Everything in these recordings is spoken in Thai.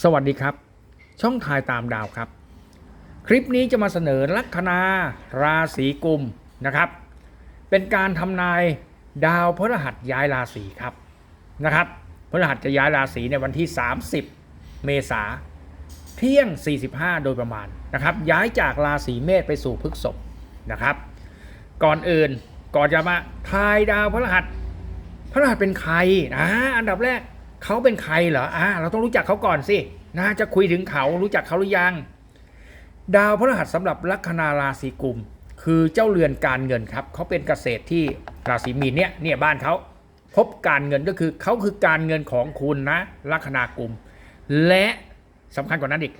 สวัสดีครับ ช่องทายตามดาวครับ คลิปนี้จะมาเสนอลัคนาราศีกุมนะครับ เป็นการทำนายดาวพฤหัสย้ายราศีครับนะครับพฤหัสจะย้ายราศีในวันที่ 30 เมษาเที่ยง 45 โดยประมาณนะครับ ย้ายจากราศีเมษไปสู่พฤษภนะครับ ก่อนอื่นก่อนจะมาทายดาวพฤหัสพระรหัสเป็นใครอ่าอันดับแรก เขาเป็นใครเหรออ่าเราต้องรู้จักเขาก่อนสินะจะคุยถึงเขารู้จักเขาหรือยัง ดาวพระรหัสสำหรับลัคนาราศีกุม คือเจ้าเรือนการเงินครับเขาเป็นเกษตรที่ราศีมีนเนี่ยเนี่ยบ้านเขาพบการเงินก็คือเขาคือการเงินของคุณนะลัคนากุม และสำคัญกว่านั้นอีก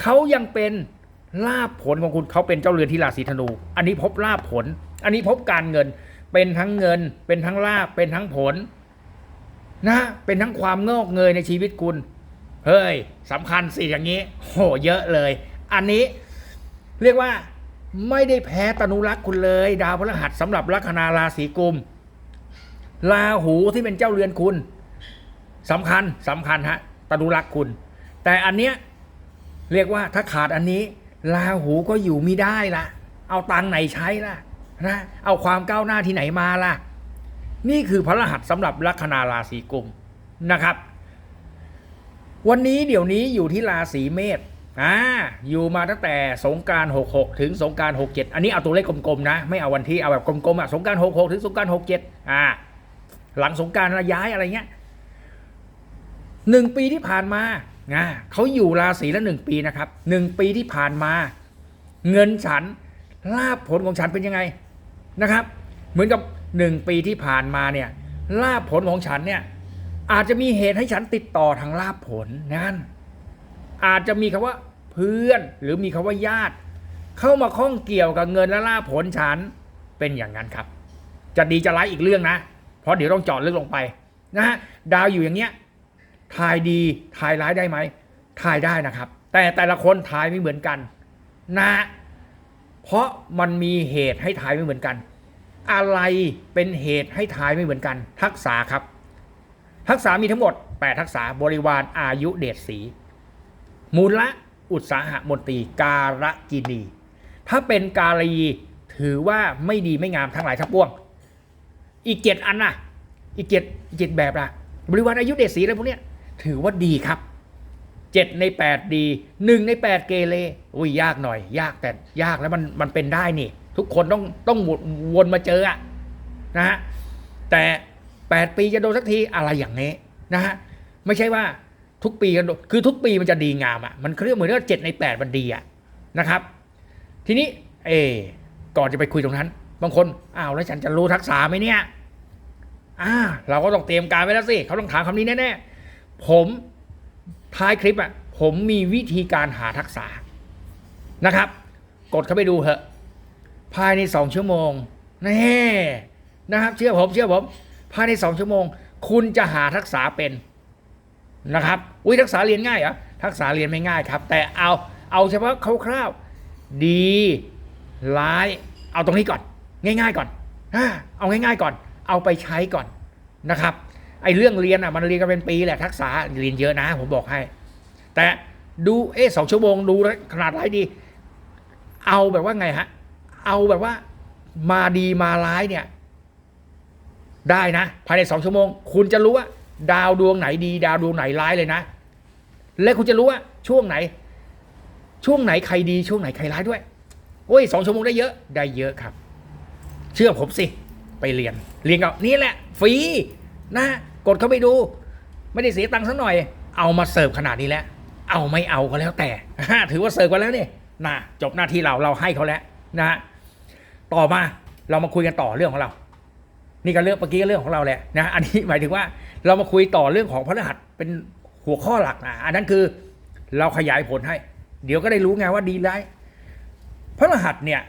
เขายังเป็นลาภผลของคุณเขาเป็นเจ้าเรือนที่ราศีธนู อันนี้พบลาภผล อันนี้พบการเงินเป็นทั้งเงินเป็นทั้งลาภเป็นทั้งผล นะ เป็นทั้งความงอกเงยในชีวิตคุณ เฮ้ยสำคัญสิอย่างนี้ โหเยอะเลย อันนี้เรียกว่าไม่ได้แพ้ตนุรักษ์คุณเลย ดาวพฤหัสสำหรับลัคนาราศีกุมลาหูที่เป็นเจ้าเรือนคุณสำคัญสำคัญฮะตนุรักษ์คุณ แต่อันเนี้ยเรียกว่าถ้าขาดอันนี้ลาหูก็อยู่ไม่ได้ละเอาตังไหนใช้ล่ะนะเอาความก้าวหน้าที่ไหนมาล่ะ นี่คือพระรหัสสำหรับลัคนาราศีกุมนะครับ วันนี้เดี๋ยวนี้อยู่ที่ราศีเมษอ่าอยู่มาตั้งแต่สงกราร 66 ถึงสงกราร 67 อันนี้เอาตัวเลขกลมๆนะ ไม่เอาวันที่เอาแบบกลมๆอะสงกราร 66 ถึงสงกราร 67 อ่า หลังสงกรารย้ายอะไรเงี้ยหนึ่งปีที่ผ่านมาอ่าเขาอยู่ราศีละหนึ่งปีนะครับหนึ่งปีที่ผ่านมา เงินฉันลาภผลของฉันเป็นยังไงนะครับ เหมือนกับ หนึ่งปีที่ผ่านมาเนี่ยลาภผลของฉันเนี่ยอาจจะมีเหตุให้ฉันติดต่อทางลาภผลนั่นอาจจะมีคำว่าเพื่อนหรือมีคำว่าญาติ เข้ามาข้องเกี่ยวกับเงินและลาภผลฉันเป็นอย่างนั้นครับ จะดีจะร้ายอีกเรื่องนะ เพราะเดี๋ยวต้องจาะลึกลงไปนะฮะดาวอยู่อย่างเงี้ยทายดีทายร้ายได้ไหมทายได้นะครับ แต่แต่ละคนทายไม่เหมือนกันนะ เพราะมันมีเหตุให้ทายไม่เหมือนกัน อะไรเป็นเหตุให้ทายไม่เหมือนกัน ทักษะครับ ทักษะมีทั้งหมด 8 ทักษะบริวารอายุเดชสี มูลละอุตสาหะมนตรีการะกินี ถ้าเป็นกาลีถือว่าไม่ดีไม่งามทั้งหลายทั้งปวง อีกเจ็ดอันน่ะอีกเจ็ดอีกเจ็ดแบบละบริวารอายุเดชสีอะไรพวกเนี้ยถือว่าดีครับเจ็ดในแปดดีหนึ่งในแปดเกเรอุ้ยยากหน่อย ยากแต่ยากแล้วมันมันเป็นได้นี่ ทุกคนต้องต้องวนมาเจออะนะฮะแต่แปดปีจะโดนสักทีอะไรอย่างนี้นะฮะไม่ใช่ว่าทุกปีกันโดนคือทุกปีมันจะดีงามอะมันเครียกเหมือนว่าเจ็ดในแปดมันดีอะนะครับ ทีนี้เออก่อนจะไปคุยตรงนั้น บางคนอ้าวแล้วฉันจะรู้ทักษะไหมเนี่ยอ่าเราก็ต้องเตรียมการไว้แล้วสิเขาต้องถามคำนี้แน่ๆผมท้ายคลิปอะผมมีวิธีการหาทักษะนะครับ กดเข้าไปดูเถอะ ภายในสองชั่วโมงแน่นะครับ เชื่อผมเชื่อผม ภายในสองชั่วโมง คุณจะหาทักษะเป็นนะครับ อุ้ยทักษะเรียนง่ายเหรอทักษะเรียนไม่ง่ายครับ แต่เอาเอาเฉพาะคร่าวๆดีร้ายเอาตรงนี้ก่อน ง่าย ๆก่อนอ่าเอาง่าย ๆก่อน เอาไปใช้ก่อนนะครับไอ้เรื่องเรียนอะมันเรียนกันเป็นปีแหละทักษะเรียนเยอะนะ ผมบอกให้ แต่ดูเอ๊สองชั่วโมงดูขนาดไรดี เอาแบบว่าไงฮะ เอาแบบว่า มาดีมาร้ายเนี่ย ได้นะ ภายในสองชั่วโมง คุณจะรู้ว่า ดาวดวงไหนดี ดาวดวงไหนร้ายเลยนะ และคุณจะรู้ว่าช่วงไหน ช่วงไหนใครดี ช่วงไหนใครร้ายด้วยโอ้ยสองชั่วโมงได้เยอะได้เยอะครับ เชื่อผมสิ ไปเรียน เรียนกับนี่แหละ ฟรีนะกดเข้าไปดู ไม่ได้เสียตังค์สักหน่อย เอามาเสิร์ฟขนาดนี้แล้วเอาไม่เอาก็แล้วแต่ ถือว่าเสิร์ฟกันแล้วนี่นะจบหน้าที่เราเราให้เขาแล้วนะฮะ ต่อมาเรามาคุยกันต่อเรื่องของเรา นี่ก็เรื่องเมื่อกี้ก็เรื่องของเราแหละนะ อันนี้หมายถึงว่าเรามาคุยต่อเรื่องของพระรหัสเป็นหัวข้อหลักนะอันนั้นคือเราขยายผลให้ เดี๋ยวก็ได้รู้ไงว่าดีร้ายพระรหัสเนี่ย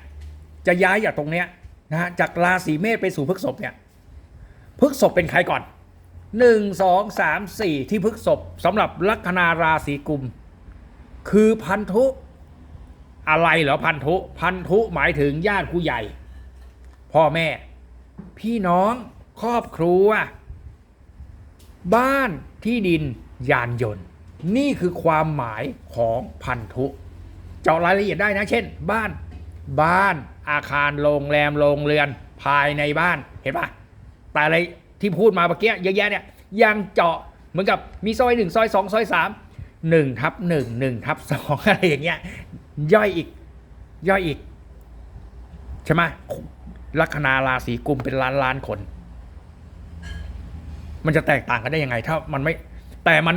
จะย้ายจากตรงเนี้ยนะฮะจากราศีเมษไปสู่พฤกษภเนี่ยพฤกษภเป็นใครก่อนหนึ่งสองสามสี่ที่พฤกษภสำหรับลัคนาราศีกุม คือพันธุ อะไรเหรอพันธุ พันธุหมายถึงญาติผู้ใหญ่ พ่อแม่ พี่น้องครอบครัว บ้านที่ดินยานยนต์ นี่คือความหมายของพันธุ เจาะรายละเอียดได้นะ เช่น บ้าน บ้านอาคารโรงแรมโรงเรือนภายในบ้านเห็นปะแต่อะไรที่พูดมาเมื่อกี้เยอะแยะเนี่ยยังเจาะเหมือนกับมีซอยหนึ่งซอยสองซอยสามหนึ่งทับหนึ่งหนึ่งทับสองอะไรอย่างเงี้ย ย่อยอีก ย่อยอีก ใช่ไหมลัคนาราศีกุมเป็นล้านล้านคน มันจะแตกต่างกันได้ยังไง ถ้ามันไม่ แต่มัน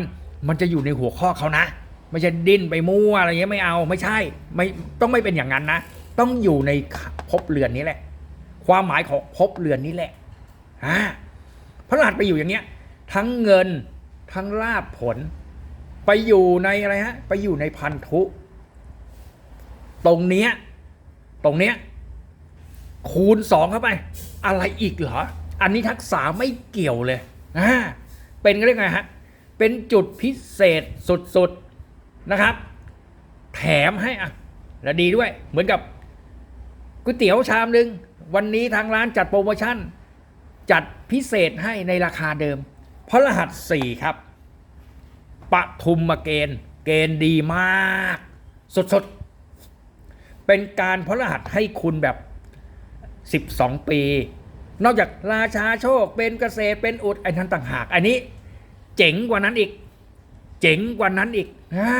มันจะอยู่ในหัวข้อเขานะ ไม่ใช่ดิ้นไปมั่วอะไรเงี้ยไม่เอาไม่ใช่ ไม่ต้องไม่เป็นอย่างนั้นนะ ต้องอยู่ในภพเรือนนี้แหละ ความหมายของภพเรือนนี้แหละอ่าพระรหัสไปอยู่อย่างเงี้ย ทั้งเงินทั้งลาบผล ไปอยู่ในอะไรฮะ ไปอยู่ในพันธุ ตรงเนี้ยตรงเนี้ยคูณสองเข้าไป อะไรอีกเหรอ อันนี้ทักษะไม่เกี่ยวเลยอ่าเป็นเรื่องไงฮะ เป็นจุดพิเศษสุดๆนะครับ แถมให้อะและดีด้วย เหมือนกับก๋วยเตี๋ยวชามหนึ่งวันนี้ทางร้านจัดโปรโมชั่น จัดพิเศษให้ในราคาเดิม เพราะรหัสสี่ครับปทุมมาเกณฑ์ เกณฑ์ดีมาก สุดๆ เป็นการพระรหัสให้คุณแบบ 12 ปี นอกจากราชาโชคเป็นเกษตรเป็นอุดไอ้นั้นต่างหาก อันนี้เจ๋งกว่านั้นอีก เจ๋งกว่านั้นอีกนะ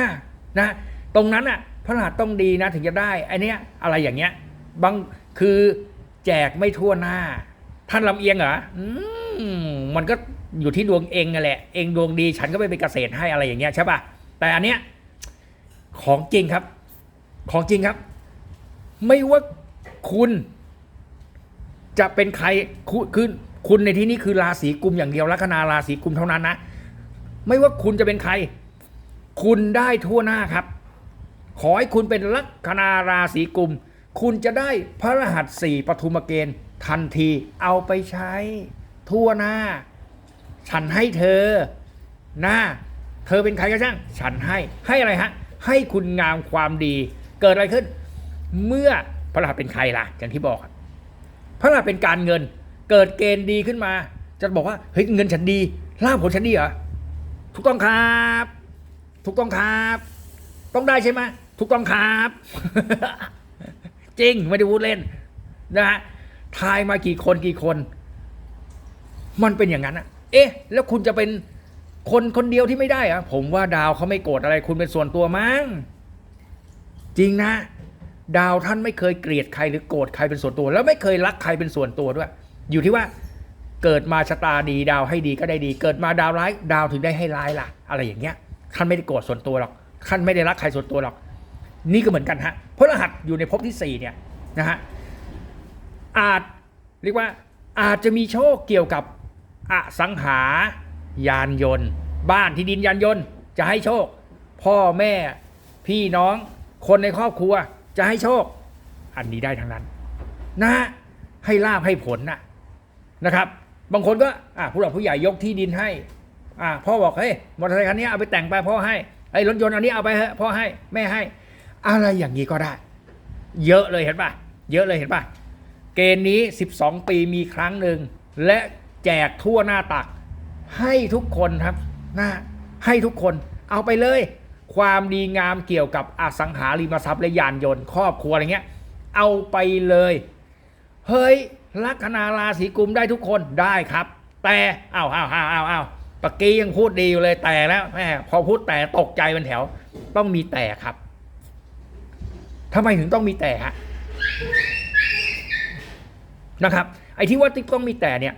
นะตรงนั้นอะพระรหัสต้องดีนะถึงจะได้ไอันนี้อะไรอย่างเงี้ยบางคือแจกไม่ทั่วหน้า ท่านลำเอียงเหรอมมันก็อยู่ที่ดวงเองนั่นแหละ เองดวงดีฉันก็ไปเป็นเกษตรให้อะไรอย่างเงี้ยใช่ป่ะแต่อันเนี้ยของจริงครับ ของจริงครับ ไม่ว่าคุณจะเป็นใครคุคือคุณในที่นี้คือราศีกุมอย่างเดียวลัคนาราศีกุมเท่านั้นนะ ไม่ว่าคุณจะเป็นใคร คุณได้ทั่วหน้าครับ ขอให้คุณเป็นลัคนาราศีกุม คุณจะได้พระรหัสสี่ปฐุมเกณฑ์ทันทีเอาไปใช้ทั่วหน้า ฉันให้เธอหน้า เธอเป็นใครก็ช่าง ฉันให้ให้อะไรฮะ ให้คุณงามความดี เกิดอะไรขึ้น เมื่อพระรหัสเป็นใครล่ะอย่างที่บอกพระรหัสเป็นการเงิน เกิดเกณฑ์ดีขึ้นมา จะบอกว่าเฮ้ยเงินฉันดีลาภผลฉันดีเหรอถูกต้องครับ ถูกต้องครับ ต้องได้ใช่ไหมถูกต้องครับ จริงไม่ได้พูดเล่นนะฮะทายมากี่คนกี่คน มันเป็นอย่างนั้นอะเอ๊ะ แล้วคุณจะเป็นคนคนเดียวที่ไม่ได้อะผมว่าดาวเขาไม่โกรธอะไร คุณเป็นส่วนตัวมั้งจริงนะ ดาวท่านไม่เคยเกลียดใครหรือโกรธใครเป็นส่วนตัว แล้วไม่เคยรักใครเป็นส่วนตัวด้วย อยู่ที่ว่าเกิดมาชะตาดีดาวให้ดีก็ได้ดี เกิดมาดาวร้ายดาวถึงได้ให้ร้ายล่ะ อะไรอย่างเงี้ยท่านไม่ได้โกรธส่วนตัวหรอกท่านไม่ได้รักใครส่วนตัวหรอก นี่ก็เหมือนกันฮะเพราะรหัสอยู่ในภพที่สี่เนี่ยนะฮะอาจเรียกว่าอาจจะมีโชคเกี่ยวกับอสังหายานยนต์ บ้านที่ดินยานยนต์ จะให้โชค พ่อแม่พี่น้องคนในครอบครัว จะให้โชค อันนี้ได้ทั้งนั้นนะฮะให้ลาบให้ผลนะนะครับ บางคนก็อะผู้หลักผู้ใหญ่ยกที่ดินให้อะพ่อบอกเฮ้ยมอเตอร์ไซค์คันนี้เอาไปแต่งไปพ่อให้ไอ้รถยนต์อันนี้เอาไปเพ่อให้แม่ให้ อะไรอย่างนี้ก็ได้ เยอะเลยเห็นป่ะเยอะเลยเห็นป่ะเกณฑ์นี้ 12 ปีมีครั้งหนึ่งและแจกทั่วหน้าตัก ให้ทุกคนครับนะให้ทุกคนเอาไปเลย ความดีงามเกี่ยวกับอสังหาริมทรัพย์และยานยนต์ครอบครัวอะไรเงี้ย เอาไปเลย เฮ้ยลัคนาราศีกุมได้ทุกคนได้ครับ แต่อ้าวอ้าวอ้าวอ้าวอ้าวตะกี้ยังพูดดีอยู่เลยแต่แล้วแม่พอพูดแต่ตกใจเป็นแถว ต้องมีแต่ครับทำไมถึงต้องมีแต่ฮะนะครับ ไอ้ที่ว่าต้องมีแต่เนี่ย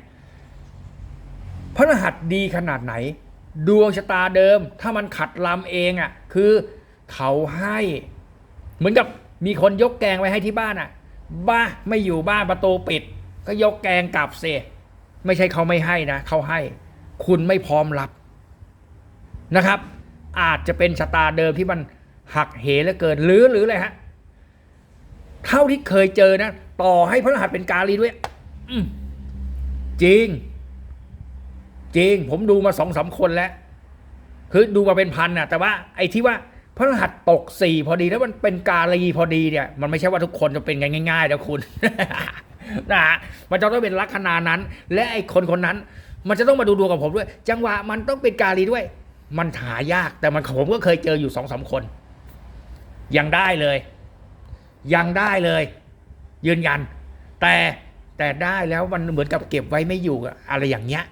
พระรหัสดีขนาดไหน ดวงชะตาเดิม ถ้ามันขัดลำเองอะ่ะ คือเขาให้ เหมือนกับมีคนยกแกงไว้ให้ที่บ้านอะ่ะ บ้าไม่อยู่บ้านประตูปิด ก็ยกแกงกลับเซไม่ใช่เขาไม่ให้นะเขาให้ คุณไม่พร้อมรับนะครับ อาจจะเป็นชะตาเดิมที่มันหักเหเหลือเกินหรือหรืออะไรฮะเท่าที่เคยเจอนะ ต่อให้พระรหัสเป็นกาลีด้วยอืจริง จริงผมดูมาสองสามคนแล้ว คือดูมาเป็นพันน่ะแต่ว่าไอ้ที่ว่าพระรหัสตกสี่พอดีแล้วมันเป็นกาลีพอดีเนี่ย มันไม่ใช่ว่าทุกคนจะเป็นง่ายๆนะคุณนะฮะมันจะต้องเป็นลัคนานั้น และไอ้คนคนนั้น มันจะต้องมาดูดวงกับผมด้วย จังหวะมันต้องเป็นกาลีด้วย มันหายากแต่มันผมก็เคยเจออยู่สองสามคน ยังได้เลย ยังได้เลย ยืนยัน แต่แต่ได้แล้วมันเหมือนกับเก็บไว้ไม่อยู่อะไรอย่างเงี้ย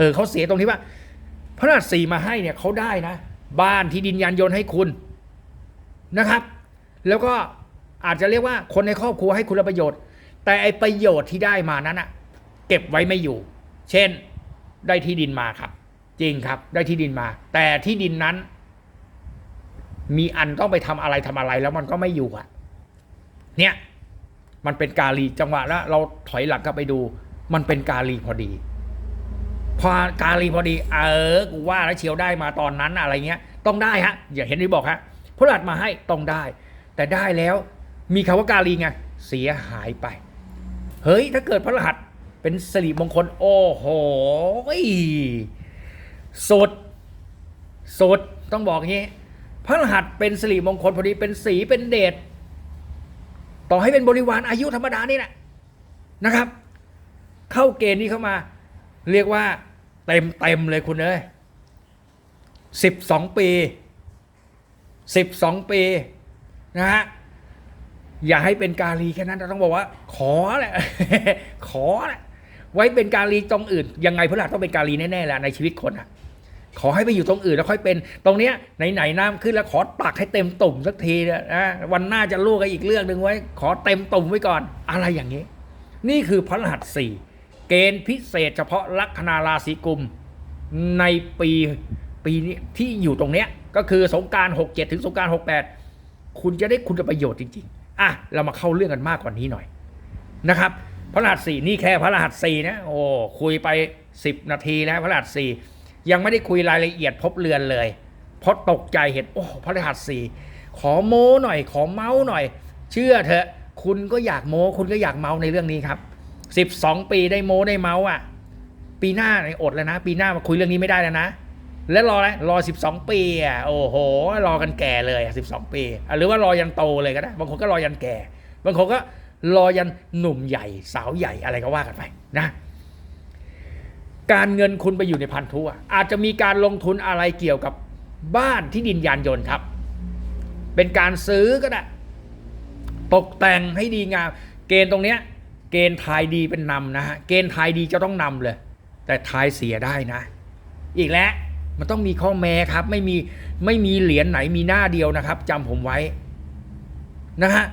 ออเขาเสียตรงที่ว่า พระราชสีมาให้เนี่ยเขาได้นะ บ้านที่ดินยานยนต์ให้คุณนะครับ แล้วก็อาจจะเรียกว่าคนในครอบครัวให้คุณประโยชน์ แต่ไอประโยชน์ที่ได้มานั้นอะเก็บไว้ไม่อยู่ เช่นได้ที่ดินมาครับ จริงครับ ได้ที่ดินมา แต่ที่ดินนั้น มีอันต้องไปทำอะไรทำอะไรแล้วมันก็ไม่อยู่อะเนี่ยมันเป็นกาลีจังหวะแล้วเราถอยหลังกลับไปดู มันเป็นกาลีพอดี พอกาลีพอดี เออ กูว่าแล้วเชียวได้มาตอนนั้นอะไรเงี้ย ต้องได้ฮะ อย่าเห็นที่บอกฮะพระราชมาให้ต้องได้ แต่ได้แล้วมีคำว่ากาลีไงเสียหายไป เฮ้ย ถ้าเกิดพระรหัสเป็นสิริมงคล โอ้โหสุดสุดต้องบอกงี้ พระรหัสเป็นสิริมงคลพอดีเป็นสีเป็นเดชต่อให้เป็นบริวารอายุธรรมดานี่แหละนะครับ เข้าเกณฑ์นี้เข้ามา เรียกว่าเต็มเต็มเลยคุณเอ้ยสิบสองปีสิบสองปีนะฮะอย่าให้เป็นกาลีแค่นั้นเราต้องบอกว่า ขอแหละขอแหละไว้เป็นกาลีตรงอื่น ยังไงพระราชต้องเป็นกาลีแน่ๆแหละในชีวิตคนอะ ขอให้ไปอยู่ตรงอื่นแล้วค่อยเป็น ตรงเนี้ยไหนๆน้ำขึ้นแล้วขอตักให้เต็มตุ่มสักทีนะนะวันหน้าจะลูกกันอีกเรื่องหนึ่งไว้ ขอเต็มตุ่มไว้ก่อน อะไรอย่างนี้ นี่คือพระรหัสสี่ เกณฑ์พิเศษเฉพาะลัคนาราศีกุม ในปีปีนี้ที่อยู่ตรงเนี้ยก็คือสงการหกเจ็ดถึงสงการหกแปดคุณจะได้คุณประโยชน์จริง ๆ อะ เรามาเข้าเรื่องกันมากกว่านี้หน่อยนะครับ พระรหัสสี่นี่แค่พระรหัสสี่นะ โอ้คุยไปสิบนาทีแล้วพระรหัสสี่ยังไม่ได้คุยรายละเอียดพบเรือนเลย เพราะตกใจเห็นโอ้พระรหัสสี่ขอโม้หน่อย ขอเมาส์หน่อย เชื่อเถอะ คุณก็อยากโม้ คุณก็อยากเมาส์ในเรื่องนี้ครับ สิบสองปีได้โม้ได้เมาส์อะ ปีหน้าเนี่ยอดแล้วนะ ปีหน้ามาคุยเรื่องนี้ไม่ได้แล้วนะ แล้วรออะไรรอสิบสองปีอะโอ้โห รอกันแก่เลยสิบสองปีหรือว่ารอยันโตเลยก็ได้บางคนก็รอยันแก่ บางคนก็รอยันหนุ่มใหญ่ สาวใหญ่อะไรก็ว่ากันไปนะ การเงินคุณไปอยู่ในพันธุอะอาจจะมีการลงทุนอะไรเกี่ยวกับบ้านที่ดินยานยนต์ครับ เป็นการซื้อก็ได้ ตกแต่งให้ดีงาม เกณฑ์ตรงเนี้ย เกณฑ์ทายดีเป็นนำนะฮะเกณฑ์ทายดีจะต้องนำเลย แต่ทายเสียได้นะ อีกแล้วมันต้องมีข้อแม้ครับ ไม่มีไม่มีเหรียญไหนมีหน้าเดียวนะครับจำผมไว้นะฮะ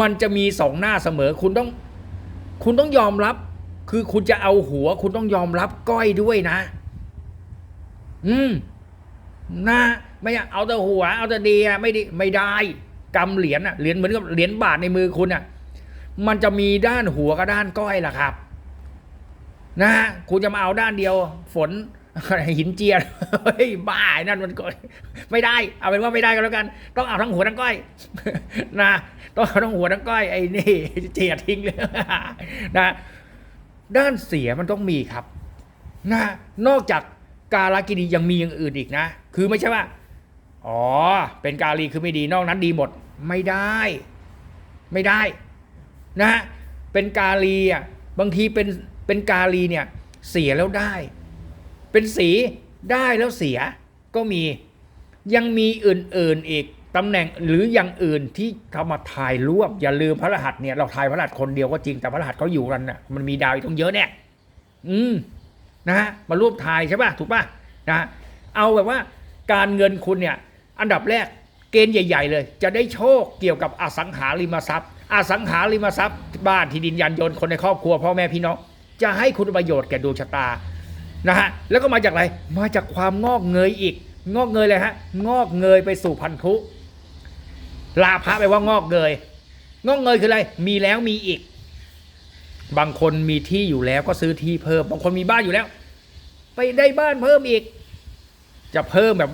มันจะมีสองหน้าเสมอคุณต้อง คุณต้องยอมรับ คือคุณจะเอาหัว คุณต้องยอมรับก้อยด้วยนะ อืมนะไม่อาเอาแต่หัว เอาแต่ดีอะไม่ดีไม่ได้กำเหรียญอะเหรียญเหมือนกับเหรียญบาทในมือคุณอะ มันจะมีด้านหัวกับด้านก้อยล่ะครับ นะฮะคุณจะมาเอาด้านเดียว ฝนหินเจียนเฮ้ยบ้าไอ้นั่นมันก็ไม่ได้ เอาเป็นว่าไม่ได้ก็แล้วกัน ต้องเอาทั้งหัวทั้งก้อย นะต้องเอาทั้งหัวทั้งก้อยไอ้นี่เจียทิ้งเลยนะด้านเสียมันต้องมีครับ นะนอกจากการากินียังมีอย่างอื่นอีกนะ คือไม่ใช่ว่า อ๋อ เป็นกาลีคือไม่ดีนอกนั้นดีหมด ไม่ได้ ไม่ได้ นะฮะเป็นกาลีอะบางทีเป็นเป็นกาลีเนี่ยเสียแล้วได้ เป็นสีได้แล้วเสียก็มียังมีอื่นๆอีกตำแหน่งหรืออย่างอื่นที่เขามาถ่ายรวบอย่าลืมพระรหัสเนี่ยเราถ่ายพระรหัสคนเดียวก็จริงแต่พระรหัสเขาอยู่กันน่ะมันมีดาวอีกต้องเยอะเนี่ยอืมนะฮะมารวบทายใช่ป่ะถูกป่ะนะฮะเอาแบบว่าการเงินคุณเนี่ยอันดับแรกเกณฑ์ใหญ่ ๆ เลย จะได้โชคเกี่ยวกับอสังหาริมทรัพย์ อสังหาริมทรัพย์บ้านที่ดินยานยนต์คนในครอบครัวพ่อแม่พี่น้อง จะให้คุณประโยชน์แก่ดวงชะตานะฮะแล้วก็มาจากอะไรมาจากความงอกเงยอีก งอกเงยเลยฮะงอกเงยไปสู่พันธุลาภะแปลว่างอกเงยงอกเงยคืออะไร มีแล้วมีอีก บางคนมีที่อยู่แล้วก็ซื้อที่เพิ่ม บางคนมีบ้านอยู่แล้ว ไปได้บ้านเพิ่มอีก จะเพิ่มแบบ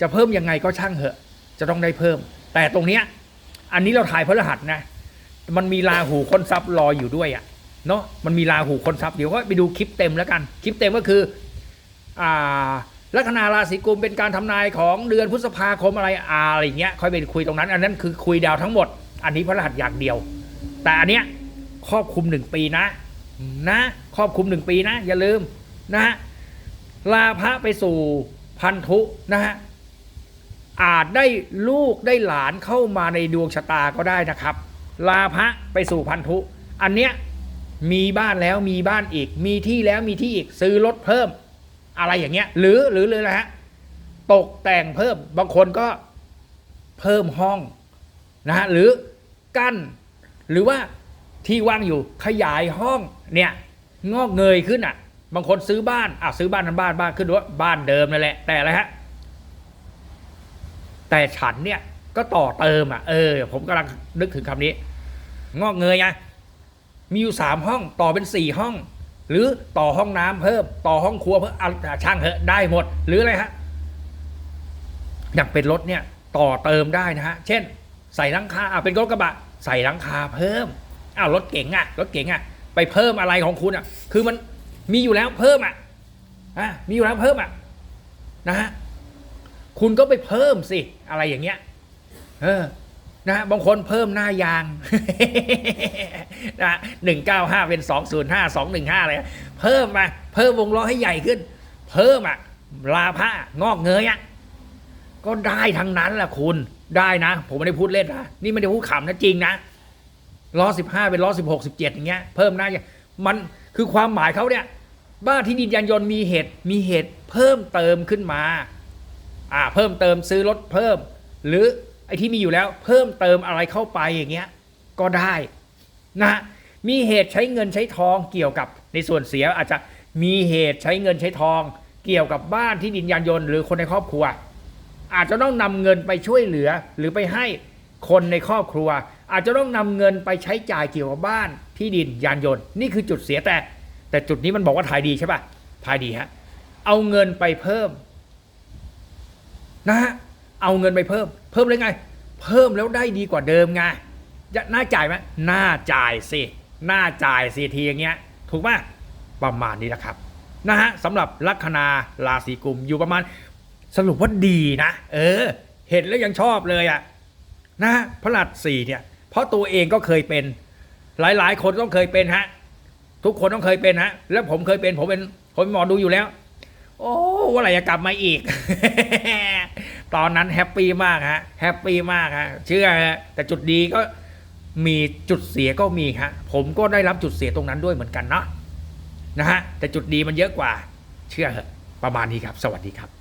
จะเพิ่มยังไงก็ช่างเหอะ จะต้องได้เพิ่ม แต่ตรงเนี้ย อันนี้เราถ่ายพระรหัสนะ มันมีราหูคนทรัพย์รออยู่ด้วยอะ่ะเนาะมันมีราหูคนทรัพย์เดี๋ยวก็ไปดูคลิปเต็มแล้วกัน คลิปเต็มก็คืออ่าลัคนาราศีกุมเป็นการทำนายของเดือนพฤษภาคมอะไรอะไรอย่างเงี้ย ค่อยไปคุยตรงนั้น อันนั้นคือคุยดาวทั้งหมด อันนี้พระรหัสอย่างเดียว แต่อันเนี้ยครอบคลุมหนึ่งปีนะ นะครอบคลุมหนึ่งปีนะ อย่าลืมนะลาพระไปสู่พันธุนะฮะ อาจได้ลูกได้หลานเข้ามาในดวงชะตาก็ได้นะครับ ลาภะไปสู่พันธุ อันเนี้ยมีบ้านแล้วมีบ้านอีก มีที่แล้วมีที่อีกซื้อรถเพิ่ม อะไรอย่างเงี้ย หรือหรือเลยนะฮะตกแต่งเพิ่มบางคนก็เพิ่มห้องนะฮะหรือกั้น หรือว่าที่ว่างอยู่ขยายห้องเนี่ยงอกเงยขึ้นอะ บางคนซื้อบ้านอะซื้อบ้านนั้นบ้านบ้านขึ้นว่าบ้านเดิมนั่นแหละแต่อะไรฮะ แต่ฉันเนี่ยก็ต่อเติมอะเออ ผมกำลังนึกถึงคำนี้ งอกเงยไงมีอยู่สามห้องต่อเป็นสี่ห้อง หรือต่อห้องน้ำเพิ่มต่อห้องครัวเพิ่มช่างเถอะได้หมด หรืออะไรฮะอย่างเป็นรถเนี่ย ต่อเติมได้นะฮะ เช่น ใส่หลังคาอะเป็นรถกระบะ ใส่หลังคาเพิ่มอ้าวรถเก๋งอะรถเก๋งอะไปเพิ่มอะไรของคุณอะ คือมันมีอยู่แล้วเพิ่มอะอะมีอยู่แล้วเพิ่มอะนะฮะ คุณก็ไปเพิ่มสิอะไรอย่างเงี้ย เออนะฮะบางคนเพิ่มหน้ายางนะหนึ่งเก้าห้าเป็นสองศูนย์ห้าสองหนึ่งห้าเลยเพิ่มมาเพิ่มวงล้อให้ใหญ่ขึ้น เพิ่มอะลาผ้างอกเงยอะก็ได้ทั้งนั้นแหละคุณได้นะ ผมไม่ได้พูดเล่นนะนี่ไม่ได้พูดขำนะจริงนะล้อสิบห้าเป็นล้อสิบหกสิบเจ็ดอย่างเงี้ยเพิ่มหน้าอย่างมันคือความหมายเขาเนี่ย บ้านที่ดินยานยนต์มีเหตุมีเหตุเพิ่มเติมขึ้นมา อ่าเพิ่มเติมซื้อรถเพิ่ม หรือไอ้ที่มีอยู่แล้วเพิ่มเติมอะไรเข้าไปอย่างเงี้ยก็ได้นะมีเหตุใช้เงินใช้ทองเกี่ยวกับในส่วนเสียอาจจะมีเหตุใช้เงินใช้ทอง เกี่ยวกับบ้านที่ดินยานยนต์หรือคนในครอบครัว อาจจะต้องนำเงินไปช่วยเหลือหรือไปให้คนในครอบครัว อาจจะต้องนำเงินไปใช้จ่ายเกี่ยวกับบ้านที่ดินยานยนต์ นี่คือจุดเสียแต่ แต่จุดนี้มันบอกว่าถ่ายดีใช่ปะถ่ายดีฮะเอาเงินไปเพิ่ม นะฮะเอาเงินไปเพิ่ม เพิ่มเลยไง เพิ่มแล้วได้ดีกว่าเดิมไงจะน่าจ่ายไหมน่าจ่ายสิน่าจ่ายสิทีอย่างเงี้ย ถูกไหมประมาณนี้แหละครับนะฮะสำหรับลัคนาราศีกุมอยู่ประมาณสรุปว่าดีนะ เออ เห็นแล้วยังชอบเลยอะนะฮะพระหัสสี่เนี่ย เพราะตัวเองก็เคยเป็น หลายๆ คนต้องเคยเป็นฮะ ทุกคนต้องเคยเป็นฮะ แล้วผมเคยเป็น ผมเป็นผมเป็นหมอดูอยู่แล้ว โอ้ว่าอะไรจะกลับมาอีก ตอนนั้นแฮปปี้มากฮะแฮปปี้มากฮะเชื่อฮะแต่จุดดีก็มีจุดเสียก็มีฮะผมก็ได้รับจุดเสียตรงนั้นด้วยเหมือนกันเนาะนะฮะแต่จุดดีมันเยอะกว่า เชื่อเหอะประมาณนี้ครับ สวัสดีครับ